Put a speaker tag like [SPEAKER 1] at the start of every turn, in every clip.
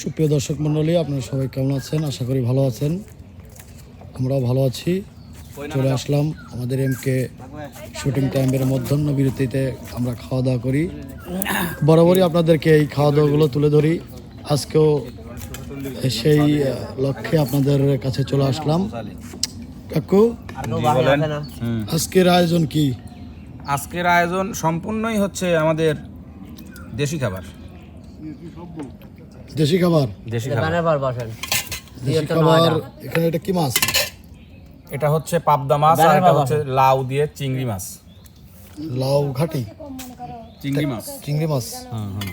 [SPEAKER 1] সুপ্রিয় দর্শক মণ্ডলী আপনারা সবাই কেমন আছেন? আশা করি ভালো আছেন। আমরাও ভালো আছি। চলে আসলাম আমাদের এমকে শুটিং টাইমের মধ্যাহ্ন বিরতিতে আমরা খাওয়া দাওয়া করি। বরাবরই আপনাদেরকে এই খাওয়া দাওয়াগুলো তুলে ধরি। আজকেও সেই লক্ষ্যে আপনাদের কাছে চলে আসলাম। কাকু আজকের আয়োজন কি?
[SPEAKER 2] আজকের আয়োজন সম্পূর্ণই হচ্ছে আমাদের দেশি খাবার।
[SPEAKER 1] দেশি খাবার?
[SPEAKER 2] দেশি খাবার।
[SPEAKER 1] দেশি খাবার এখানে এটা কি মাছ?
[SPEAKER 2] এটা হচ্ছে পাবদা মাছ আর এটা হচ্ছে লাউ দিয়ে চিংড়ি মাছ।
[SPEAKER 1] লাউ ঘাটি?
[SPEAKER 2] চিংড়ি মাছ।
[SPEAKER 1] চিংড়ি মাছ? হ্যাঁ হ্যাঁ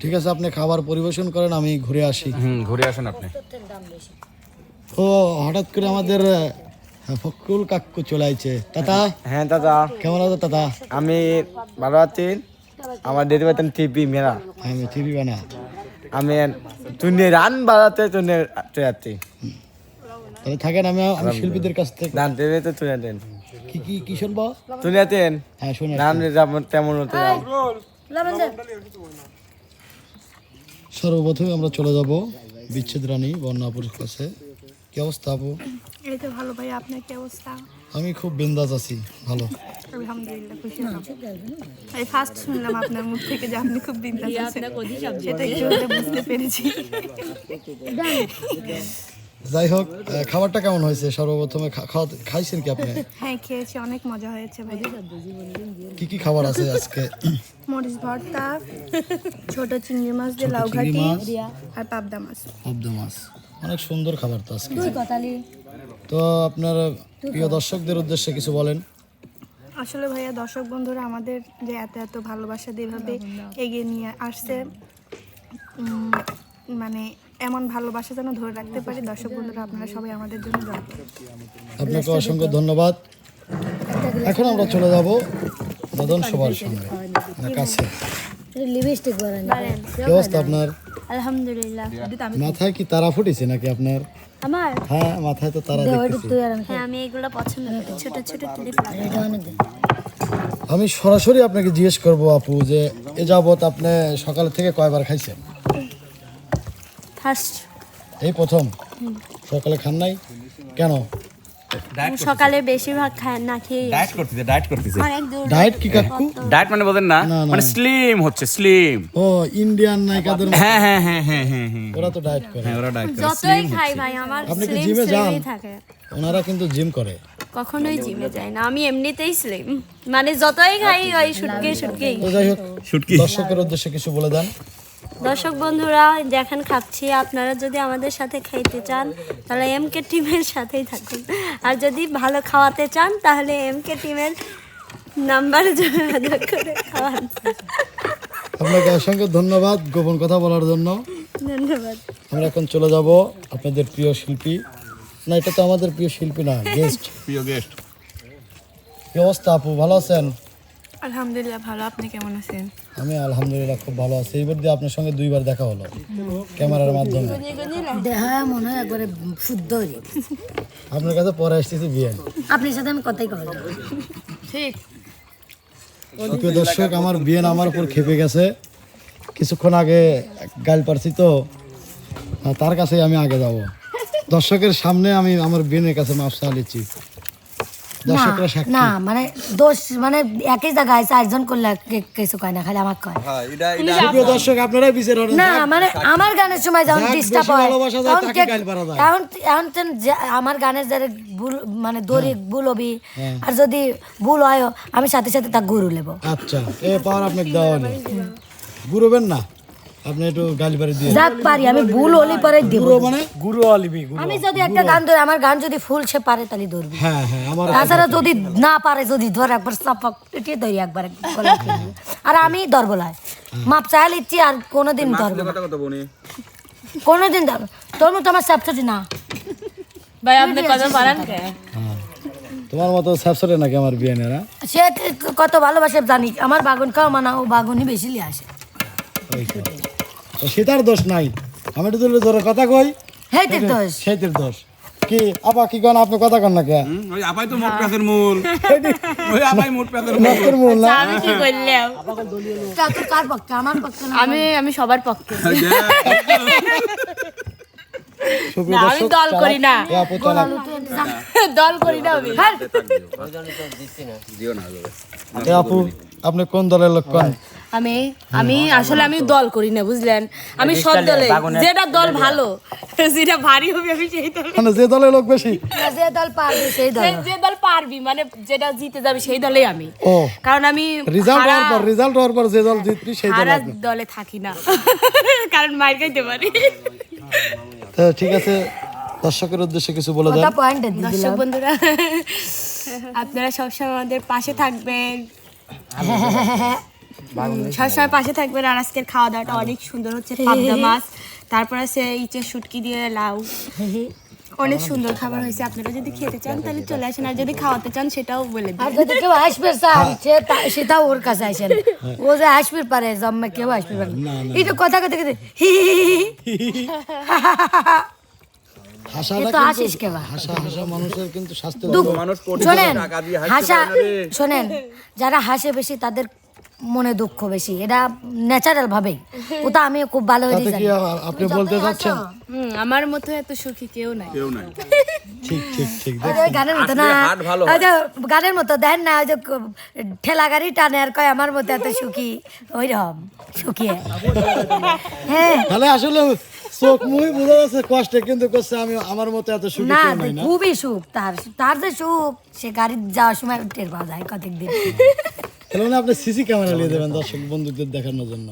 [SPEAKER 1] ঠিক আছে আপনি খাবার পরিবেশন করেন আমি ঘুরে আসি।
[SPEAKER 2] হুম ঘুরে আসেন আপনি।
[SPEAKER 1] ও হঠাৎ করে আমাদের ফখরুল কাকু চলে আইছে। তাতা?
[SPEAKER 3] হ্যাঁ দাদা
[SPEAKER 1] কেমন আছো তাতা?
[SPEAKER 3] আমি ভালো আছি। আমার দিদি বেতন টিপি মেরা
[SPEAKER 1] আমি টিভি বানা
[SPEAKER 3] আমি তুমি রান বাড়াতে তুমি যাচ্ছি
[SPEAKER 1] তাহলে থাকেন আমি আমি শিল্পীদের কাছ থেকে
[SPEAKER 3] দেবে তো তুলে দেন
[SPEAKER 1] কি কি কি শুনব
[SPEAKER 3] তুলে দেন
[SPEAKER 1] হ্যাঁ শুনে
[SPEAKER 3] যেমন তেমন হতে
[SPEAKER 1] সর্বপ্রথমে আমরা চলে যাব বিচ্ছেদ রানী বন্যাপুর কাছে কি অবস্থা আপু?
[SPEAKER 4] এই তো ভালো ভাই আপনার কি অবস্থা?
[SPEAKER 1] আমি খুব বিন্দাস আছি ভালো।
[SPEAKER 4] আলহামদুলিল্লাহ খুশি হলাম। এই ফার্স্ট শুনলাম আপনার মুখ থেকে যে আপনি খুব বিন্দাস আছেন। সেটা একটু বুঝতে পেরেছি।
[SPEAKER 1] যাই হোক খাবারটা কেমন হয়েছে? সর্বপ্রথমে খাইছেন কি আপনি?
[SPEAKER 4] হ্যাঁ খেয়েছি অনেক মজা হয়েছে ভাই।
[SPEAKER 1] কি কি খাবার আছে আজকে?
[SPEAKER 4] মরিচ ভর্তা ছোট চিংড়ি মাছ দিয়ে লাউ ঘাটি আর পাবদা মাছ।
[SPEAKER 1] পাবদা মাছ। অনেক সুন্দর খাবার তো আজকে। তো আপনার প্রিয় দর্শকদের উদ্দেশ্যে কিছু বলেন।
[SPEAKER 4] আসলে ভাইয়া দর্শক বন্ধুরা আমাদের যে এত এত ভালোবাসা দিয়ে এভাবে এগিয়ে নিয়ে আসছে মানে এমন ভালোবাসা যেন ধরে রাখতে পারি। দর্শক বন্ধুরা আপনারা সবাই আমাদের জন্য দোয়া
[SPEAKER 1] আপনাকে অসংখ্য ধন্যবাদ। এখন আমরা চলে যাব মদন সবার সঙ্গে না কাছে।
[SPEAKER 5] লিপস্টিক
[SPEAKER 1] আপনার?
[SPEAKER 5] আলহামদুলিল্লাহ।
[SPEAKER 1] মাথায় কি তারা ফুটেছে নাকি আপনার?
[SPEAKER 5] আমার?
[SPEAKER 1] হ্যাঁ মাথায় তো তারা দেখতেছি।
[SPEAKER 5] হ্যাঁ আমি এগুলো পছন্দ করি। ছোট ছোট ক্লিপ
[SPEAKER 1] আমি সরাসরি আপনাকে জিজ্ঞেস করব আপু যে এ যাবত আপনি সকাল থেকে কয়বার খাইছেন?
[SPEAKER 5] ফার্স্ট
[SPEAKER 1] এই প্রথম। সকালে খান নাই? কেন?
[SPEAKER 5] সকালে বেশিরভাগ খায় না খেয়ে
[SPEAKER 2] ডায়েট করতেছে ডায়েট করতেছে।
[SPEAKER 5] অনেক দূর।
[SPEAKER 1] ডায়েট কি কাকু?
[SPEAKER 2] ডায়েট মানে বোঝেন না। মানে স্লিম হচ্ছে স্লিম
[SPEAKER 1] ও ইন্ডিয়ান নায়িকাদের
[SPEAKER 2] হ্যাঁ হ্যাঁ হ্যাঁ হ্যাঁ হ্যাঁ হ্যাঁ।
[SPEAKER 1] ওরা তো ডায়েট করে।
[SPEAKER 2] হ্যাঁ ওরা ডায়েট করে।
[SPEAKER 5] যতই খাই ভাই আমার
[SPEAKER 1] আপনি কি জিমে যান? ওনারা কিন্তু জিম করে।
[SPEAKER 5] কখনোই জিমে যাই না আমি এমনিতেই স্লিম মানে যতই খাই ওই শুটকে শুটকেই
[SPEAKER 1] তো যাই হোক
[SPEAKER 2] শুটকি।
[SPEAKER 1] দর্শকের উদ্দেশ্যে কিছু বলে দেন।
[SPEAKER 5] দর্শক বন্ধুরা দেখেন খাচ্ছি আপনারা যদি আমাদের সাথে খাইতে চান তাহলে এম কে টিমের সাথেই থাকুন। আর যদি ভালো খাওয়াতে চান তাহলে এম কে টিমের নাম্বার যোগাযোগ করে খাওয়ান।
[SPEAKER 1] আপনাকে অসংখ্য ধন্যবাদ গোপন কথা বলার জন্য।
[SPEAKER 5] ধন্যবাদ।
[SPEAKER 1] আমরা এখন চলে যাব আপনাদের প্রিয় শিল্পী। না এটা তো আমাদের প্রিয় শিল্পী না গেস্ট
[SPEAKER 2] প্রিয় গেস্ট
[SPEAKER 1] কি অবস্থা আপু ভালো আছেন?
[SPEAKER 4] আলহামদুলিল্লাহ ভালো। আপনি কেমন আছেন?
[SPEAKER 1] আমি আলহামদুলিল্লাহ খুব ভালো আছি। এইবার দিয়ে আপনার সঙ্গে দুইবার দেখা হলো ক্যামেরার মাধ্যমে।
[SPEAKER 5] দেখা মনে হয় একবারে শুদ্ধ
[SPEAKER 1] আপনার কাছে পরে আসতেছি বিয়ে।
[SPEAKER 5] আপনার সাথে আমি কথাই কথা
[SPEAKER 4] ঠিক।
[SPEAKER 1] দর্শক আমার বিয়ে আমার উপর খেপে গেছে। কিছুক্ষণ আগে গাল পারছি তো তার কাছে আমি আগে যাব। দর্শকের সামনে আমি আমার বিয়ের কাছে মাপ চালিয়েছি সাক্ষী
[SPEAKER 6] না মানে দোষ মানে একই জায়গায় চারজন করলে কিছু কয় না খালি আমার কয়।
[SPEAKER 1] দর্শক আপনারাই বিচার
[SPEAKER 6] না মানে আমার গানের সময় যখন ডিস্টার্ব হয় তখন এখন আমার গানের যারা ভুল মানে দড়ি
[SPEAKER 1] হ্যাঁ।
[SPEAKER 6] ভুল হবি আর যদি ভুল হয় আমি সাথে সাথে তা গুরু নেব।
[SPEAKER 1] আচ্ছা এ পাওয়ার আপনাকে দেওয়া নেই ঘুরবেন না? আপনি একটু গালি পারি দিয়ে
[SPEAKER 6] যাক পারি আমি ভুল হলি পরে দিব।
[SPEAKER 1] পুরো মানে গুরু আলিবি
[SPEAKER 6] আমি যদি একটা গান ধরে আমার গান যদি ফুল সে পারে তাহলে ধরবি।
[SPEAKER 1] হ্যাঁ হ্যাঁ আমার
[SPEAKER 6] তাছাড়া যদি না পারে যদি ধর একবার চাপক এটিয়ে ধরি একবার। আর আমি ধরবো না মাপ চাইলে ইচ্ছি আর কোনোদিন ধরবো না।
[SPEAKER 2] কথা কথা
[SPEAKER 6] কোনোদিন ধরবো তোর মতো আমার না।
[SPEAKER 7] ভাই আপনি কত পারেন কে?
[SPEAKER 1] তোমার মতো নাকি আমার বিয়ে নেরা
[SPEAKER 6] সে কত ভালোবাসে জানি। আমার বাগুন খাও মানা ও বাগুনই বেশি লিয়ে আসে।
[SPEAKER 1] সেটার দোষ নাই। আমি তো তুলে ধরে কথা কই।
[SPEAKER 6] দোষ।
[SPEAKER 1] সেইতের দোষ। কি আপা কি কন? আপনি কথা কন না কে
[SPEAKER 2] ওই আপাই তো মোট প্যাসের মূল। ওই আপাই মোট প্যাসের মূল।
[SPEAKER 1] নষ্টের মূল না?
[SPEAKER 7] আমি কি
[SPEAKER 6] তা তোর কার পক্ষে? আমার পক্ষে না?
[SPEAKER 7] আমি আমি সবার পক্ষে। আমি দল করি না।
[SPEAKER 1] আপু
[SPEAKER 7] দল করি না আমি।
[SPEAKER 1] এ আপু আপনি কোন দলের লোক কোন?
[SPEAKER 7] আমি আমি আসলে আমি দল করি না বুঝলেন? আমি সব দলে যেটা দল ভালো যেটা ভারী হবে আমি সেই দলে
[SPEAKER 1] মানে যে দলের লোক বেশি।
[SPEAKER 6] যে দল পারবে সেই দল।
[SPEAKER 7] যে- যে দল পারবি মানে যেটা জিতে যাবে সেই দলেই আমি। কারণ আমি
[SPEAKER 1] রেজাল্ট হওয়ার পর রেজাল্ট হওয়ার পর যে দল জিতবি সেই দল
[SPEAKER 7] দলে থাকি না। কারণ মার খাইতে পারি।
[SPEAKER 1] তো ঠিক আছে দর্শকের উদ্দেশ্যে কিছু বলে
[SPEAKER 6] কথা
[SPEAKER 7] দর্শক বন্ধুরা আপনারা সবসময় আমাদের পাশে থাকবেন। উম, সবসময় পাশে থাকবেন আর আজকের খাওয়া দাওয়াটা অনেক সুন্দর হচ্ছে পাবদা মাছ তারপর আছে ইচের শুটকি দিয়ে লাউ। অনেক সুন্দর খাবার হয়েছে আপনারা যদি খেতে চান তাহলে চলে আসেন আর যদি খাওয়াতে চান সেটাও বলে দিন।
[SPEAKER 6] যদি কেউ আসবে সেটা ওর কাছে আসেন ও যে আসবে পারে জম্মে কেউ আসবে পারে একটু কথা কথা কথা হি তো যারা হাসে বেশি তাদের মনে দুঃখ বেশি। এটা ন্যাচারাল ভাবেই। ওটা আমি খুব ভালো
[SPEAKER 1] তাতে
[SPEAKER 6] হয়ে
[SPEAKER 1] কি আ- আপনি বলতে চাচ্ছেন?
[SPEAKER 7] হুম আমার মতো এত সুখী কেউ নাই।
[SPEAKER 2] কেউ নাই।
[SPEAKER 1] ঠিক ঠিক ঠিক
[SPEAKER 6] ওই যে গানের মতো না।
[SPEAKER 2] হাট ভালো
[SPEAKER 6] ওই যে গানের মতো দেন না ওই যে ক- ঠেলা গাড়ি টানে আর কয় আমার মতো এত সুখী। ওই রকম সুখী। হ্যাঁ।
[SPEAKER 1] তাহলে আসলে চোখ মুই বোঝা যাচ্ছে কষ্টে কিন্তু করছে আমি আমার মতো এত সুখী
[SPEAKER 6] না
[SPEAKER 1] কেউ নাই না।
[SPEAKER 6] খুবই সুখ। তার তার যে সুখ সে গাড়ি যাওয়ার সময় টের পাওয়া যায় কতদিন
[SPEAKER 1] তাহলে মানে আপনি সিসি ক্যামেরা নিয়ে দেবেন দর্শক বন্ধুদের দেখানোর জন্য।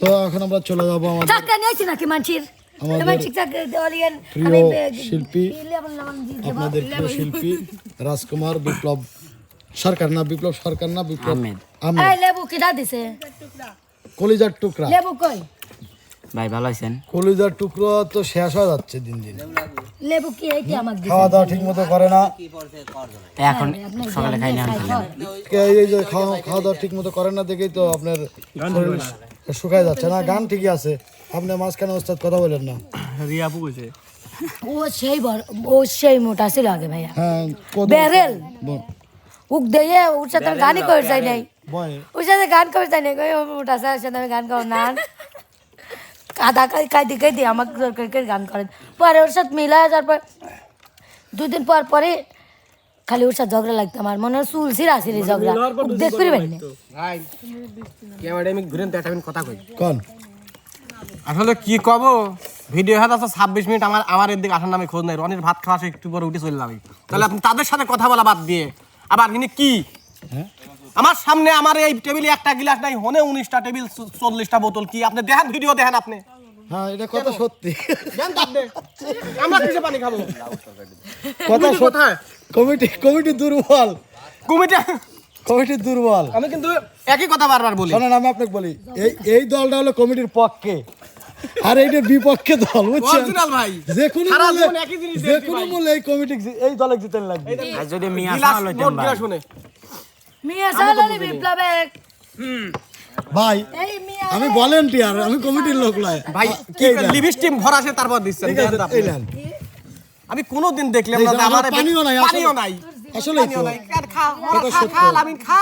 [SPEAKER 1] তো এখন আমরা চলে যাব আমাদের
[SPEAKER 6] চাকরা নিয়েছি নাকি মানছির?
[SPEAKER 1] আমাদের
[SPEAKER 6] মানসিক চাকরি দেওয়া লিগেন
[SPEAKER 1] প্রিয় শিল্পী আপনাদের প্রিয় শিল্পী রাজকুমার বিপ্লব সরকার না বিপ্লব সরকার না বিপ্লব আহমেদ।
[SPEAKER 6] লেবু কিনা দিছে?
[SPEAKER 1] কলিজার টুকরা।
[SPEAKER 6] লেবু কই?
[SPEAKER 8] ভাই ভালো আছেন?
[SPEAKER 1] কলিজার টুকরো তো শেষ হয়ে যাচ্ছে দিন দিন।
[SPEAKER 6] লেবু কি এইটি আমাকে দিছে
[SPEAKER 1] খাওয়া দাওয়া ঠিক মতো করে না।
[SPEAKER 8] তাই এখন সকালে খাই না
[SPEAKER 1] কে- এই যে খাওয়া খাওয়া দাওয়া ঠিক মতো করেন না দেখেই তো আপনার শুকায় যাচ্ছে না। গান ঠিকই আছে। আপনি মাঝখানে ওস্তাদ কথা বলেন না।
[SPEAKER 6] ও সেই বড় ও সেই মোটা ছিল আগে ভাইয়া।
[SPEAKER 1] হ্যাঁ কত-
[SPEAKER 6] বেরেল
[SPEAKER 1] ব-
[SPEAKER 6] উক দিয়ে ওর সাথে গানই করে যাই নাই। ওর সাথে গান করে যাই নাই। কই ও মোটা সাথে গান করো না কাদা কাই কাই দিকে দিয়ে আমাকে জোর করে করে গান করেন। পরে ওর সাথে মিলায় তারপর দুদিন পর পরে খালি ওর সাথে ঝগড়া লাগতো আমার মনে হয় চুল সিরা সিরি ঝগড়া। উক দেখ করে পারিনি
[SPEAKER 1] কন?
[SPEAKER 3] আসলে কি কব? ভিডিও হাতে আছে ছাব্বিশ মিনিট আমার আমার এর দিকে আসার নামে খোঁজ নাই। রনির ভাত খাওয়া একটু পরে উঠে চলে যাবে। তাহলে আপনি তাদের সাথে কথা বলা বাদ দিয়ে আবার ইনি কি?
[SPEAKER 1] হ্যাঁ?
[SPEAKER 3] আমার সামনে আমার এই টেবিলে একটা গিলাস নাই হনে উনিশটা টেবিল চল্লিশটা বোতল কি? আপনি দেখেন ভিডিও দেখেন আপনি।
[SPEAKER 1] হ্যাঁ এটা কথা সত্যি।
[SPEAKER 3] দেন তো আপনি। আমরা কিসে পানি খাব?
[SPEAKER 1] কথা
[SPEAKER 3] কমিটি
[SPEAKER 1] কমিটি কমিটি দুর্বল।
[SPEAKER 3] কমিটি
[SPEAKER 1] কমিটি দুর্বল।
[SPEAKER 3] আমি কিন্তু একই কথা বারবার বলি।
[SPEAKER 1] শোনেন আমি আপনাকে বলি এই এই দলটা হলো কমিটির পক্ষে। আর এইটা বিপক্ষে দল বুঝছেন?
[SPEAKER 3] ভাই।
[SPEAKER 1] যে কোনো মূল্যে যে কোনো এই কমিটি এই দলে জিতেন লাগবে।
[SPEAKER 8] যদি মিয়া
[SPEAKER 3] শুনে।
[SPEAKER 6] মিয়া সালানি বিপ্লবে
[SPEAKER 1] ভাই আমি ভলেন্টিয়ার আমি কমিটির লোক নয়
[SPEAKER 3] ভাই কি
[SPEAKER 1] এই
[SPEAKER 3] লিপস্টিক ভরা আছে তারপর দিচ্ছেন। আমি কোনোদিন দেখলাম না
[SPEAKER 1] আমার
[SPEAKER 3] আমার
[SPEAKER 1] পানিও নাই,
[SPEAKER 3] পানিও নাই।
[SPEAKER 1] আসলেই
[SPEAKER 3] পানিও নাই। খা?
[SPEAKER 1] কথা
[SPEAKER 3] খা
[SPEAKER 1] সত্য।
[SPEAKER 3] খা।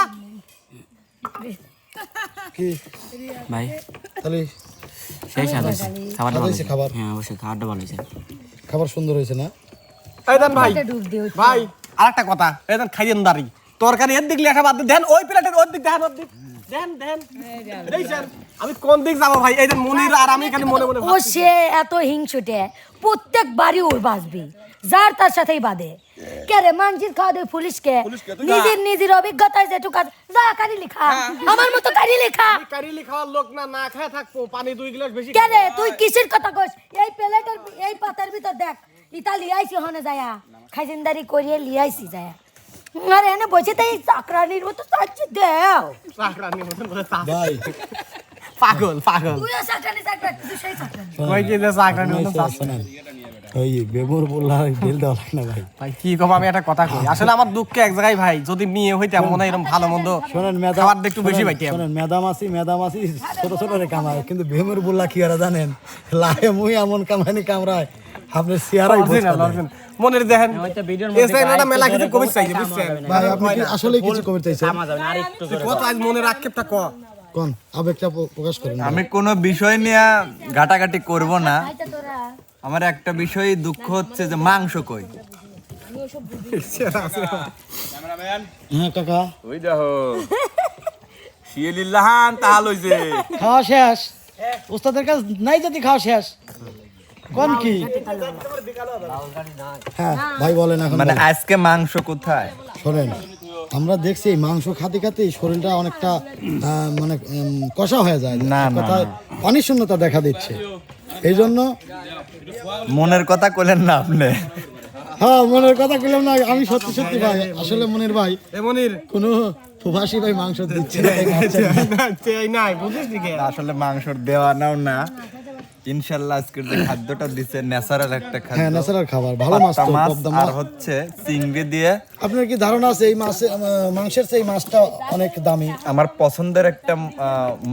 [SPEAKER 1] কি?
[SPEAKER 8] ভাই।
[SPEAKER 1] তাহলে
[SPEAKER 8] সেই স্বাদ হয়েছে। খাবারটা ভালো
[SPEAKER 1] হয়েছে
[SPEAKER 8] হয়েছে।
[SPEAKER 1] খাবার?
[SPEAKER 8] হ্যাঁ অবশ্যই খাবারটা ভালো হয়েছে।
[SPEAKER 1] খাবার সুন্দর হয়েছে না?
[SPEAKER 3] এই ভাই আরেকটা কথা। এই দেন খাইয়েন দাঁড়ি। তরকারি এর দিক লেখা বাদ দেন ওই প্লেটের ওর দিক দেন ওর দিক। দেন দেন। দেখছেন আমি কোন দিক যাব ভাই? এই মনির আর আমি খালি মনে মনে
[SPEAKER 6] ও সে এত হিংসুটে প্রত্যেক বাড়ি ওর বাঁচবি যার তার সাথেই বাদে কে রে মানজির খাওয়া দেয় পুলিশকে? নিজের নিজের অভিজ্ঞতায় যেটুকু যা কারি লেখা। আমার মতো কারি লেখা।
[SPEAKER 3] কারিলি খাওয়ার লোক না না খেয়ে থাকব। পানি দুই গ্লাস বেশি
[SPEAKER 6] কে রে তুই কিসের কথা কস? এই প্লেটের এই পাতার ভিতর দেখ ইতা লিয়াইছি হনে যায়া। খাইজিনদারি করিয়ে লিয়াইছি যায়া। আরে এনে বসে তাই চাকরানির মতো চাচ্ছি দেও।
[SPEAKER 3] চাকরানির করে চা-
[SPEAKER 1] ভাই।
[SPEAKER 3] পাগল পাগল।
[SPEAKER 6] তুইও চাকরানি চাকরানি তুই সেই চাকরানি।
[SPEAKER 3] কই কি যে
[SPEAKER 1] বেমর বললা বেল লাগে না ভাই?
[SPEAKER 3] ভাই কি কম আমি একটা কথা কই? আসলে আমার দুঃখে এক জায়গায় ভাই যদি মেয়ে হইতাম মনে হয় এরকম ভালো মন্দ
[SPEAKER 1] শোনেন মেদা
[SPEAKER 3] খাবার একটু বেশি
[SPEAKER 1] শোনেন,
[SPEAKER 3] পাইতাম
[SPEAKER 1] শোনেন মেদামাসি ছোট ছোট রে কামায় কিন্তু ভীমের বুল্লা কি আর জানেন? লাহে মুই এমন কামানি কামড়ায়। যায়।
[SPEAKER 3] মনের দেখেন এসে একটা মেলা কিছু কবির চাইছে বুঝছেন?
[SPEAKER 1] ভাই আপনি কি আসলে কিছু কবিতা চাইছেন?
[SPEAKER 3] কত আজ আক্ষেপটা ক?
[SPEAKER 1] কোন? আবেগটা প্রকাশ করেন
[SPEAKER 9] আমি কোনো বিষয় নিয়ে ঘাটাঘাটি করব না। আমার একটা বিষয় দুঃখ হচ্ছে যে মাংস কই?
[SPEAKER 1] হ্যাঁ কাকা।
[SPEAKER 2] ওই দেখো। শিয়েলিল্লাহান তাহাল হইছে
[SPEAKER 1] খাওয়া শেষ। ওস্তাদের কাছে নাই যদি খাওয়া শেষ। কোন কি? হ্যাঁ ভাই বলেন এখন
[SPEAKER 9] মানে আজকে মাংস কোথায়?
[SPEAKER 1] শোনেন আমরা দেখছি এই মাংস খাতে খাতে শরীরটা অনেকটা মানে কষা হয়ে যায়।
[SPEAKER 9] না,
[SPEAKER 1] এক
[SPEAKER 9] না,
[SPEAKER 1] কথায় পানি শূন্যতা দেখা দিচ্ছে। এই জন্য
[SPEAKER 9] মনের কথা কলেন না আপনি।
[SPEAKER 1] হ্যাঁ মনের কথা বললাম না আমি সত্যি সত্যি ভাই আসলে মনের ভাই
[SPEAKER 3] এ মনির।
[SPEAKER 1] কোনো প্রবাসী ভাই মাংস দিচ্ছে
[SPEAKER 3] নাই বুঝিস
[SPEAKER 9] আসলে মাংসর দেওয়া নাও না। ইনশাল্লাহ আজকের যে খাদ্যটা দিছে ন্যাচারাল একটা
[SPEAKER 1] হ্যাঁ ন্যাচারাল খাবার ভালো মাছ তো
[SPEAKER 9] মাছ আর হচ্ছে চিংড়ি দিয়ে।
[SPEAKER 1] আপনার কি ধারণা আছে এই মাছে মাংসের সেই মাছটা অনেক দামি?
[SPEAKER 9] আমার পছন্দের একটা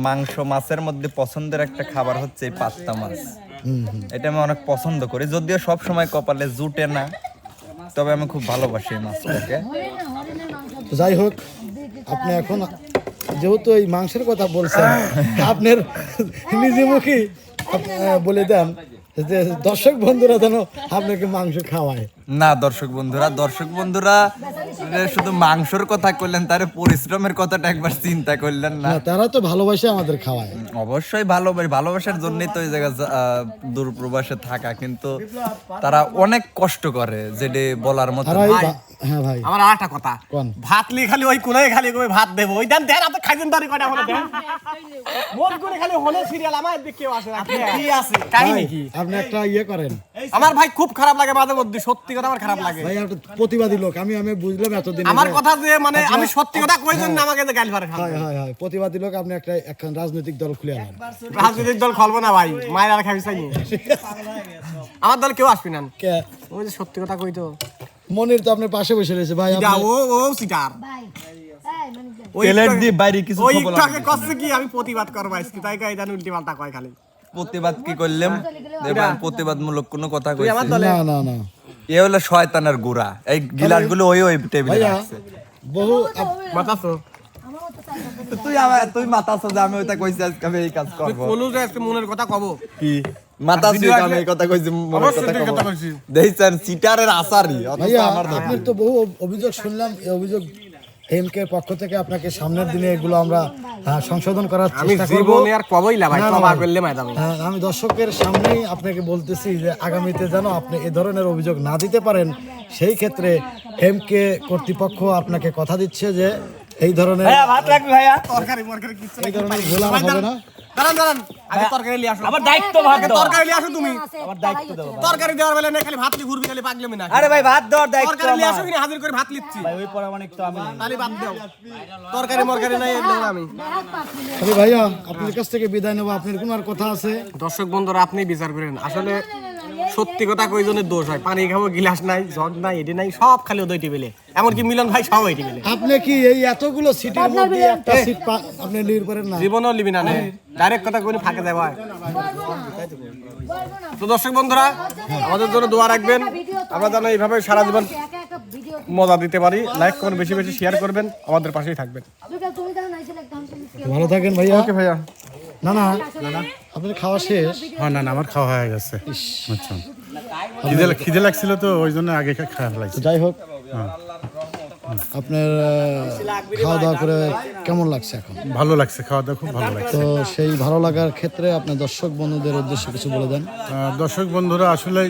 [SPEAKER 9] মাংস মাছের মধ্যে পছন্দের একটা খাবার হচ্ছে এই পাত্তা মাছ। এটা আমি অনেক পছন্দ করি যদিও সব সময় কপালে জুটে না তবে আমি খুব ভালোবাসি এই মাছটাকে।
[SPEAKER 1] যাই হোক আপনি এখন যেহেতু এই মাংসের কথা বলছেন, আপনার নিজে মুখে বলে দেন যে দর্শক বন্ধুরা যেন আপনাকে মাংস খাওয়ায়।
[SPEAKER 9] না দর্শক বন্ধুরা দর্শক বন্ধুরা শুধু মাংসর কথা কইলেন তার পরিশ্রমের কথাটা একবার চিন্তা করলেন না।
[SPEAKER 1] তারা তো ভালোবাসে আমাদের খাওয়ায়।
[SPEAKER 9] অবশ্যই ভালোবাসি ভালোবাসার জন্যই তো এই জায়গা দূরপ্রবাসে থাকা কিন্তু তারা অনেক কষ্ট করে যেটা বলার মতো
[SPEAKER 1] হ্যাঁ ভাই।
[SPEAKER 3] আমার আর একটা কথা ভাত লি খালি ওই কোনায় খালি কই ভাত দেবো। ওই দেন দেন আপনি খাইবেন দাঁড়ি কয়টা হলো দেন। মন করে খালি হলে সিরিয়াল আমার দিকে কেউ আসে না। কি আছে? কাহিনী কি?
[SPEAKER 1] আপনি একটা ইয়ে করেন।
[SPEAKER 3] আমার ভাই খুব খারাপ লাগে মাঝে মধ্যে সত্যি কথা আমার খারাপ লাগে।
[SPEAKER 1] ভাই একটা প্রতিবাদী লোক আমি আমি বুঝলাম এতদিন
[SPEAKER 3] আমার
[SPEAKER 1] যে-
[SPEAKER 3] কথা যে মানে আমি সত্যি কথা কই জন্য আমাকে যে গালি পারে
[SPEAKER 1] হয় হয় হয়। প্রতিবাদী লোক আপনি একটা একখান রাজনৈতিক দল খুলে আনেন।
[SPEAKER 3] রাজনৈতিক দল খলবো না ভাই মায়ের আর খাবি চাইনি। আমার দল কেউ আসবি না।
[SPEAKER 1] কে?
[SPEAKER 3] ওই যে সত্যি কথা কই তো।
[SPEAKER 1] মনির তো আপনার পাশে বসে রয়েছে ভাই আপনি
[SPEAKER 3] ও ও সিটার। ওই
[SPEAKER 9] প্লেট
[SPEAKER 3] একটু-
[SPEAKER 9] দিয়ে বাইরে কিছু
[SPEAKER 3] ওই
[SPEAKER 9] খবর
[SPEAKER 3] একটু আগে কষ্ট কি আমি প্রতিবাদ করব আজকে? তাই কাই জানি উল্টি পাল্টা কয় খালি।
[SPEAKER 9] প্রতিবাদ কি করলাম? এবার প্রতিবাদমূলক কোনো কথা কইছি।
[SPEAKER 1] না না না।
[SPEAKER 9] এ হলো শয়তানের গুড়া। এই গিলাসগুলো ওই ওই টেবিলে রাখছে।
[SPEAKER 1] বহু
[SPEAKER 3] মাতাছো।
[SPEAKER 9] তুই আমার তুই মাথা যে আমি ওইটা কইছি আজকে আমি এই কাজ করব।
[SPEAKER 3] কোলো যে আজকে মনের কথা কব।
[SPEAKER 9] কি? মাথা আমি এই কথা কইছি মনের কথা কব। দেখছেন সিটারের আসারি অথচ আমার
[SPEAKER 1] তো বহু অভিযোগ শুনলাম এই অভিযোগ এমকে পক্ষ থেকে আপনাকে সামনের দিনে এগুলো আমরা সংশোধন করার
[SPEAKER 3] আমি
[SPEAKER 1] চেষ্টা করব।
[SPEAKER 3] জীবনে আর কবই না ভাই
[SPEAKER 1] না, না,
[SPEAKER 3] কবা
[SPEAKER 1] ভাই।
[SPEAKER 3] করলে মাইদাম
[SPEAKER 1] হ্যাঁ, আমি দর্শকের সামনেই আপনাকে বলতেছি যে আগামীতে যেন আপনি এ ধরনের অভিযোগ না দিতে পারেন সেই ক্ষেত্রে এমকে কর্তৃপক্ষ আপনাকে কথা দিচ্ছে যে এই ধরনের
[SPEAKER 3] ভাত লাগবে ভাইয়া। তরকারি মরকারি কিছু
[SPEAKER 1] এই ধরনের ভুল হবে না।
[SPEAKER 3] দাঁড়ান দাঁড়ান। আগে তরকারি নিয়ে আসো। আমার দায়িত্ব ভাত তরকারি নিয়ে আসো তুমি। তরকারি দেওয়ার বেলা না খালি ভাত লি ঘুরবি খালি পাগলামি না
[SPEAKER 2] আরে ভাই ভাত দেওয়ার দায়িত্ব
[SPEAKER 3] তরকারি নিয়ে আসো কিনা হাজির করে ভাত লিচ্ছি
[SPEAKER 2] ওই পরামানিক তো আমি
[SPEAKER 3] তাহলে ভাত দাও। তরকারি মরকারি নাই আমি।
[SPEAKER 1] ভাইয়া আপনার কাছ থেকে বিদায় নেব আপনার কোন আর কথা আছে?
[SPEAKER 3] দর্শক বন্ধুরা আপনি বিচার করেন। আসলে সত্যি কথা কয়জনের দোষ হয়। পানি খাব গিলাস নাই জগ নাই এটি নাই সব খালি ওই টেবিলে। এমনকি মিলন ভাই সব ওই টেবিলে।
[SPEAKER 1] আপনি কি এই এতগুলো সিটির মধ্যে একটা সিট আপনি লিড করেন না?
[SPEAKER 3] জীবনও লিবি না ডাইরেক্ট কথা কই ফাঁকে দেওয়া হয়। তো দর্শক বন্ধুরা আমাদের জন্য দোয়া রাখবেন। আমরা যেন এইভাবে সারা জীবন মজা দিতে পারি। লাইক করবেন বেশি বেশি শেয়ার করবেন। আমাদের পাশেই থাকবেন।
[SPEAKER 1] ভালো থাকেন ভাইয়া।
[SPEAKER 3] ওকে ভাইয়া।
[SPEAKER 1] না না না আপনার খাওয়া শেষ?
[SPEAKER 10] হ্যাঁ না না আমার খাওয়া হয়ে গেছে। আচ্ছা। খিদে খিদে লাগছিল তো ওই জন্য আগে খাওয়া লাগছে।
[SPEAKER 1] যাই হোক আপনার খাওয়া দাওয়া করে কেমন লাগছে এখন?
[SPEAKER 10] ভালো লাগছে খাওয়া দাওয়া খুব ভালো লাগছে।
[SPEAKER 1] তো সেই ভালো লাগার ক্ষেত্রে আপনার দর্শক বন্ধুদের উদ্দেশ্যে কিছু বলে দেন।
[SPEAKER 10] দর্শক বন্ধুরা আসলে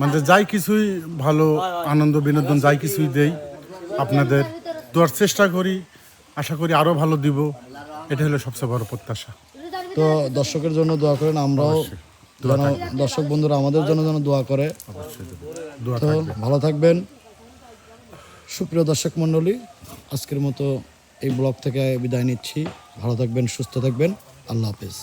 [SPEAKER 10] মানে যাই কিছুই ভালো আনন্দ বিনোদন যাই কিছুই দেই আপনাদের দেওয়ার চেষ্টা করি আশা করি আরও ভালো দিব। এটা হলো সবচেয়ে বড় প্রত্যাশা।
[SPEAKER 1] তো দর্শকের জন্য দোয়া করেন আমরাও যেন দর্শক বন্ধুরা আমাদের জন্য যেন দোয়া করে। তো ভালো থাকবেন। সুপ্রিয় দর্শক মণ্ডলী আজকের মতো এই ব্লগ থেকে বিদায় নিচ্ছি। ভালো থাকবেন সুস্থ থাকবেন। আল্লাহ হাফেজ।